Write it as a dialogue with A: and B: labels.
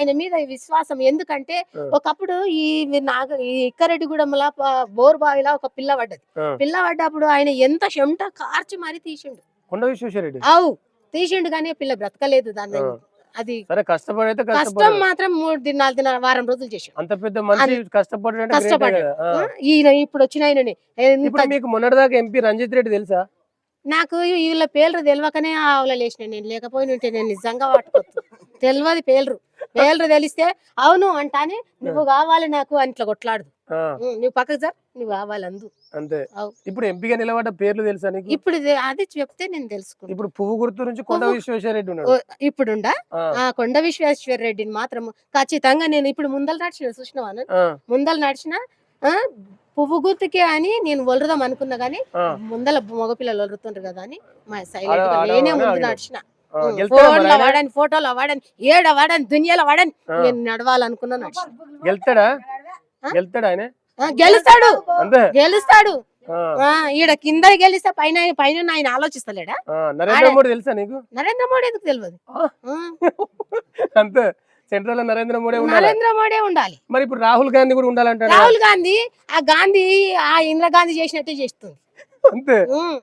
A: ఆయన మీద విశ్వాసం. ఎందుకంటే. ఒకప్పుడు ఈ నాగ ఈ ఇక్కరెడ్డిగూడెంలో ప- బోర్ బావిలో ఒక పిల్ల పడ్డది. పిల్ల పడ్డప్పుడు ఆయన ఎంత చెమట కార్చి మరీ తీసిండు.
B: కొండ విశ్వేశ్వరరెడ్డి?
A: అవు. తీసిండు కానీ పిల్ల బ్రతకలేదు దాన్ని. అది
B: కష్టపడైతే
A: కష్టం
B: కష్టపడ
A: మాత్రం మూడు దినాలు దిన వారం రోజులు చేసాం
B: అంత పెద్ద మనిషి కష్టపడంటే
A: కష్టపడ్డాడు. ఈయన ఇప్పుడు వచ్చిన ఆయననే.
B: మీకు మొన్నటిదాకా ఎంపీ రంజిత్ రెడ్డి తెలుసా?
A: నాకు వీళ్ళ పేర్లు తెలియకనే ఆవుల లేచిన నేను. లేకపోయిన ఉంటే నేను నిజంగా పట్టుకోవచ్చు తెలియదు పేర్లు. పేర్లు తెలిస్తే అవును అంటానే నువ్వు కావాలి నాకు అని ఇట్లా కొట్లాడు నువ్వు పక్కకు సార్ నువ్వు కావాలి అందు.
B: అంతే. ఇప్పుడు ఎంపీగా నిలబడ్డ పేర్లు తెలుసా నీకు?
A: ఇప్పుడు అది చెప్తే నేను తెలుసుకున్నాను
B: ఇప్పుడు పువ్వు గుర్తు నుంచి కొండ విశ్వేశ్వరరెడ్డి ఉన్నాడు.
A: ఓ, ఇప్పుడుండా?
B: ఆ,
A: కొండ విశ్వేశ్వర రెడ్డిని మాత్రం ఖచ్చితంగా నేను ఇప్పుడు ముందల నడిచిన చూసినావాను ముందల నడిచిన పువ్వు గుర్తుకే అని నేను ఒలరుదాం అనుకున్నా గానీ ముందల మగపిల్లలు ఒలురుతుండ్రు కదా అని మా సైలెంట్ నేనే ముందు. నడిచిన. ఫోన్లో? వాడని ఫోటోలో వాడని ఏడ వాడని దునియాలో వాడని నేను నడవాలనుకున్నా నడిచిన
B: గెలుస్తాడా
A: ఆ?
B: గెలుస్తాడా ఆయన?
A: గెలుస్తాడు.
B: అంతే?
A: గెలుస్తాడు. ఈడ కింద గెలిస్తే పైన పైన ఆయన ఆలోచిస్తలేడా?
B: నరేంద్ర. మోడీ తెలుసా నీకు?
A: నరేంద్ర మోడీ ఎందుకు తెలియదు
B: అంతే. సెంట్రల్లో నరేంద్ర మోడీ ఉండాలి.
A: నరేంద్ర మోడీ ఉండాలి.
B: మరి ఇప్పుడు రాహుల్ గాంధీ కూడా ఉండాలంటాడు?
A: రాహుల్ గాంధీ ఆ గాంధీ ఆ ఇందిరా గాంధీ చేసినట్టే చేస్తుంది.
B: అంతే.